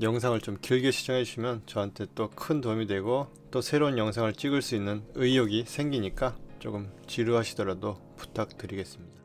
영상을 좀 길게 시청해 주시면 저한테 또 큰 도움이 되고 또 새로운 영상을 찍을 수 있는 의욕이 생기니까 조금 지루하시더라도 부탁드리겠습니다.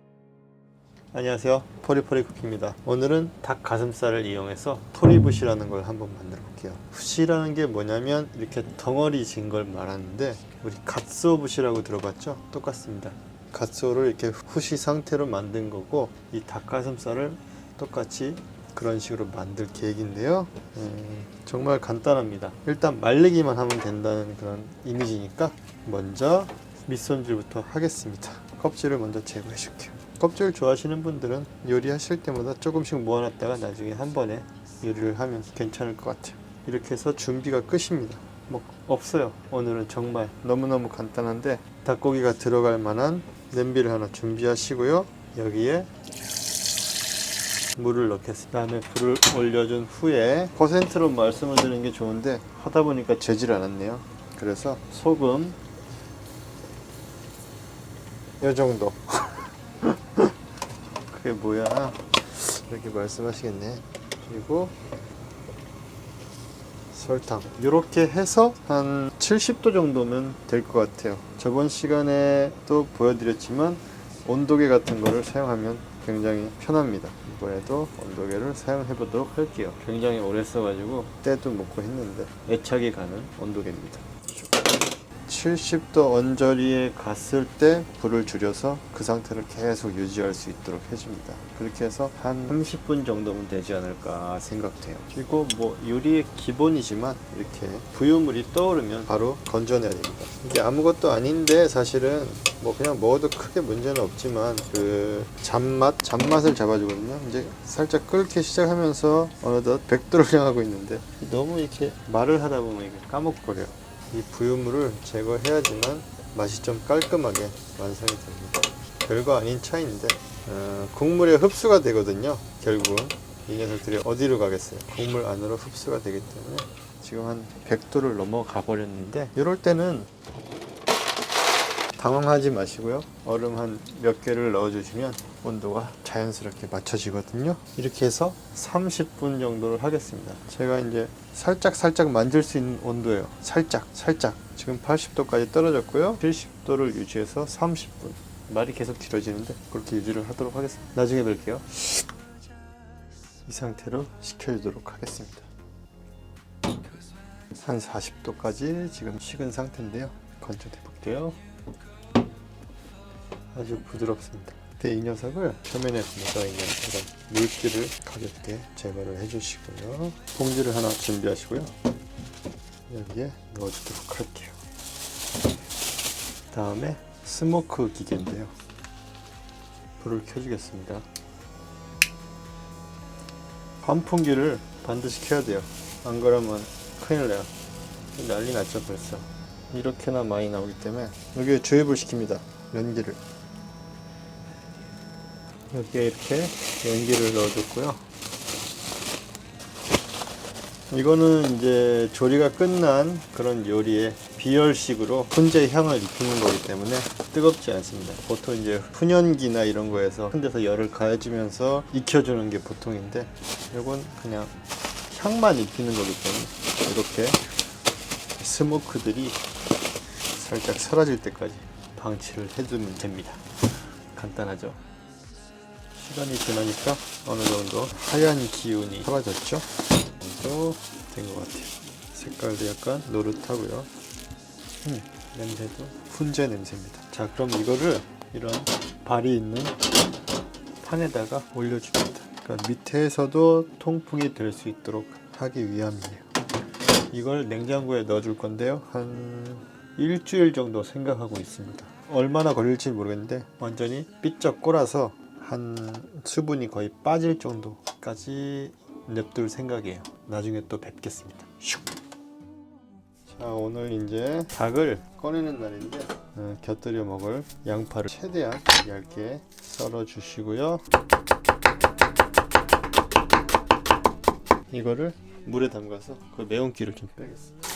안녕하세요. 포리포리 쿠키입니다. 오늘은 닭 가슴살을 이용해서 토리붓이라는 걸 한번 만들어 볼게요. 붓이라는 게 뭐냐면 이렇게 덩어리 진 걸 말하는데 우리 갓소 붓이라고 들어봤죠? 똑같습니다. 갓소를 이렇게 후시 상태로 만든 거고 이 닭가슴살을 똑같이 그런 식으로 만들 계획인데요. 음, 정말 간단합니다. 일단 말리기만 하면 된다는 그런 이미지니까 먼저 밑손질부터 하겠습니다. 껍질을 먼저 제거해 줄게요. 껍질 좋아하시는 분들은 요리하실 때마다 조금씩 모아놨다가 나중에 한 번에 요리를 하면 괜찮을 것 같아요. 이렇게 해서 준비가 끝입니다. 뭐 없어요. 오늘은 정말 너무너무 간단한데 닭고기가 들어갈 만한 냄비를 하나 준비하시고요. 여기에 물을 넣겠습니다. 그다음에 불을 올려준 후에 퍼센트로 말씀을 드리는 게 좋은데 하다 보니까 재질 않았네요. 그래서 소금 이 정도. 그게 뭐야? 이렇게 말씀하시겠네. 그리고 설탕. 이렇게 해서 한 70도 정도면 될 것 같아요. 저번 시간에 또 보여드렸지만 온도계 같은 거를 사용하면 굉장히 편합니다. 이번에도 온도계를 사용해 보도록 할게요. 굉장히 오래 써가지고 때도 먹고 했는데 애착이 가는 온도계입니다. 70도 언저리에 갔을 때 불을 줄여서 그 상태를 계속 유지할 수 있도록 해줍니다. 그렇게 해서 한 30분 정도면 되지 않을까 생각돼요. 그리고 뭐 요리의 기본이지만 이렇게 부유물이 떠오르면 바로 건져내야 됩니다. 이게 아무것도 아닌데 사실은 뭐 그냥 먹어도 크게 문제는 없지만 그 잡맛, 잡맛을 잡아주거든요. 이제 살짝 끓기 시작하면서 어느덧 100도를 향하고 있는데 너무 이렇게 말을 하다 보면 까먹거려요. 이 부유물을 제거해야지만 맛이 좀 깔끔하게 완성이 됩니다. 별거 아닌 차이인데 어, 국물에 흡수가 되거든요. 결국은 이 녀석들이 어디로 가겠어요? 국물 안으로 흡수가 되기 때문에 지금 한 100도를 넘어가 버렸는데 이럴 때는 당황하지 마시고요. 얼음 한 몇 개를 넣어주시면 온도가 자연스럽게 맞춰지거든요. 이렇게 해서 30분 정도를 하겠습니다. 제가 이제 살짝 살짝 만질 수 있는 온도예요. 살짝 살짝. 지금 80도까지 떨어졌고요. 70도를 유지해서 30분. 말이 계속 길어지는데 그렇게 유지를 하도록 하겠습니다. 나중에 뵐게요. 이 상태로 식혀주도록 하겠습니다. 한 40도까지 지금 식은 상태인데요. 건져내 볼게요. 아주 부드럽습니다. 근데 이 녀석을 표면에 묻어있는 이런 물기를 가볍게 제거를 해주시고요. 봉지를 하나 준비하시고요. 여기에 넣어주도록 할게요. 다음에 스모크 기계인데요. 불을 켜주겠습니다. 환풍기를 반드시 켜야 돼요. 안 그러면 큰일 나요. 난리 났죠 벌써. 이렇게나 많이 나오기 때문에 여기에 주입을 시킵니다. 연기를. 여기에 이렇게 연기를 넣어줬고요. 이거는 이제 조리가 끝난 그런 요리에 비열식으로 훈제 향을 입히는 거기 때문에 뜨겁지 않습니다. 보통 이제 훈연기나 이런 거에서 큰 데서 열을 가해주면서 익혀주는 게 보통인데 이건 그냥 향만 입히는 거기 때문에 이렇게 스모크들이 살짝 사라질 때까지 방치를 해두면 됩니다. 간단하죠? 시간이 지나니까 어느 정도 하얀 기운이 사라졌죠? 정도 된 것 같아요. 색깔도 약간 노릇하고요. 음, 냄새도 훈제 냄새입니다. 자, 그럼 이거를 이런 발이 있는 판에다가 올려줍니다. 그러니까 밑에서도 통풍이 될 수 있도록 하기 위함이에요. 이걸 냉장고에 넣어줄 건데요. 한 일주일 정도 생각하고 있습니다. 얼마나 걸릴지 모르겠는데 완전히 삐쩍 꼬라서 한 수분이 거의 빠질 정도까지 냅둘 생각이에요. 나중에 또 뵙겠습니다. 슉. 자 오늘 이제 닭을 꺼내는 날인데 어, 곁들여 먹을 양파를 최대한 얇게 썰어 주시고요. 이거를 물에 담가서 그 매운 기를 좀 빼겠습니다.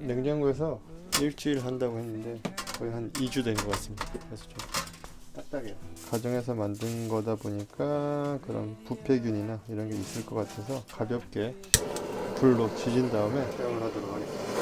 냉장고에서 일주일 한다고 했는데 거의 한 2주 된 것 같습니다. 그래서 좀 딱딱해요. 가정에서 만든 거다 보니까 그런 부패균이나 이런 게 있을 것 같아서 가볍게 불로 지진 다음에 사용을 하도록 하겠습니다.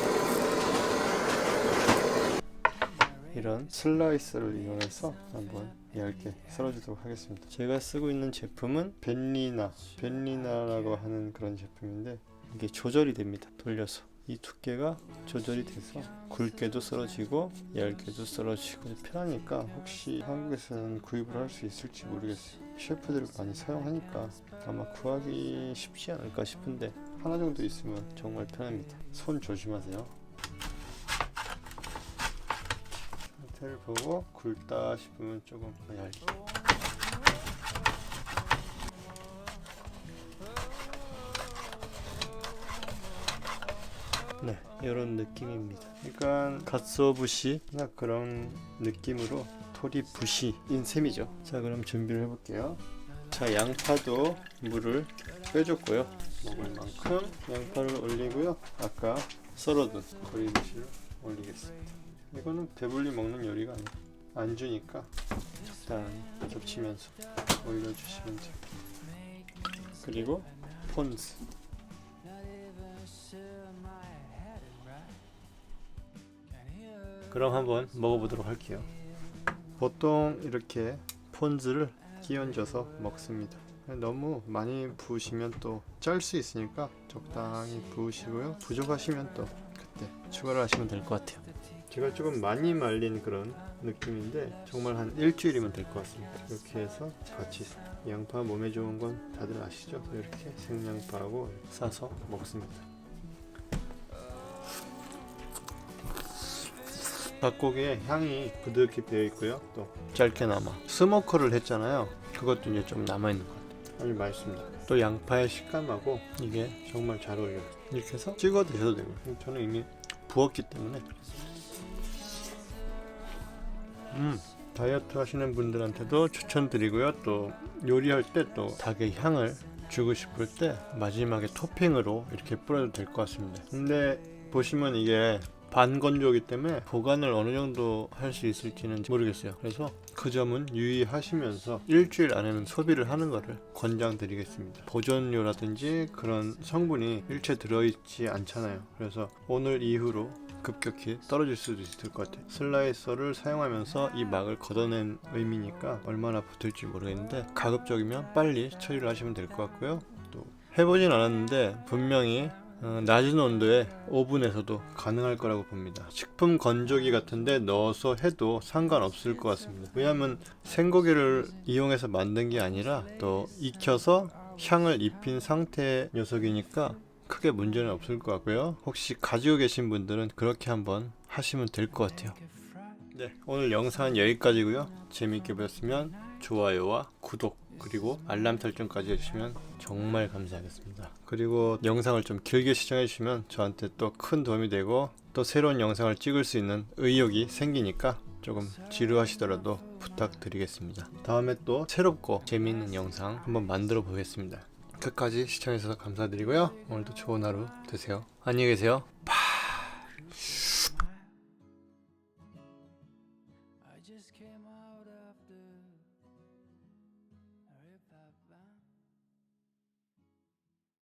이런 슬라이스를 이용해서 한번 얇게 썰어주도록 하겠습니다. 제가 쓰고 있는 제품은 벤리나, 벤리나라고 하는 그런 제품인데 이게 조절이 됩니다. 돌려서 이 두께가 조절이 돼서 굵게도 썰어지고 얇게도 썰어지고 편하니까 혹시 한국에서는 구입을 할 수 있을지 모르겠어요. 셰프들이 많이 사용하니까 아마 구하기 쉽지 않을까 싶은데 하나 정도 있으면 정말 편합니다. 손 조심하세요. 상태를 보고 굵다 싶으면 조금 더 얇게 이런 느낌입니다. 그러니까 갓소부시나 그런 느낌으로 토리부시인 셈이죠. 자 그럼 준비를 해볼게요. 자 양파도 물을 빼줬고요. 먹을 만큼 양파를 올리고요. 아까 썰어둔 토리부시를 올리겠습니다. 이거는 배불리 먹는 요리가 아니에요. 안 주니까 적당히 겹치면서 올려주시면 돼요. 그리고 폰스. 그럼 한번 먹어보도록 할게요. 보통 이렇게 폰즈를 끼얹어서 먹습니다. 너무 많이 부으시면 또 짤 수 있으니까 적당히 부으시고요. 부족하시면 또 그때 추가를 하시면 될 것 같아요. 제가 조금 많이 말린 그런 느낌인데 정말 한 일주일이면 될 것 같습니다. 이렇게 해서 같이 양파 몸에 좋은 건 다들 아시죠? 이렇게 생양파하고 싸서 먹습니다. 닭고기에 향이 부드럽게 배어 있고요. 또 짧게 남아. 스모커를 했잖아요. 그것도 이제 좀 남아 있는 것 같아요. 아주 맛있습니다. 또 양파의 식감하고 이게 정말 잘 어울려요. 이렇게 해서 찍어 드셔도 되고 저는 이미 부었기 때문에 음, 다이어트 하시는 분들한테도 추천드리고요. 또 요리할 때 또 닭의 향을 주고 싶을 때 마지막에 토핑으로 이렇게 뿌려도 될 것 같습니다. 근데 보시면 이게 반건조이기 때문에 보관을 어느 정도 할 수 있을지는 모르겠어요. 그래서 그 점은 유의하시면서 일주일 안에는 소비를 하는 것을 권장드리겠습니다. 보존료라든지 그런 성분이 일체 들어있지 않잖아요. 그래서 오늘 이후로 급격히 떨어질 수도 있을 것 같아요. 슬라이서를 사용하면서 이 막을 걷어낸 의미니까 얼마나 붙을지 모르겠는데 가급적이면 빨리 처리를 하시면 될 것 같고요. 또 해보진 않았는데 분명히 어, 낮은 온도에 오븐에서도 가능할 거라고 봅니다. 식품 건조기 같은데 넣어서 해도 상관없을 것 같습니다. 왜냐하면 생고기를 이용해서 만든 게 아니라 또 익혀서 향을 입힌 상태의 녀석이니까 크게 문제는 없을 것 같고요. 혹시 가지고 계신 분들은 그렇게 한번 하시면 될 것 같아요. 네, 오늘 영상은 여기까지고요. 재미있게 보셨으면 좋아요와 구독 그리고 알람 설정까지 해주시면 정말 감사하겠습니다. 그리고 영상을 좀 길게 시청해 주시면 저한테 또 큰 도움이 되고 또 새로운 영상을 찍을 수 있는 의욕이 생기니까 조금 지루하시더라도 부탁드리겠습니다. 다음에 또 새롭고 재미있는 영상 한번 만들어 보겠습니다. 끝까지 시청해주셔서 감사드리고요. 오늘도 좋은 하루 되세요. 안녕히 계세요.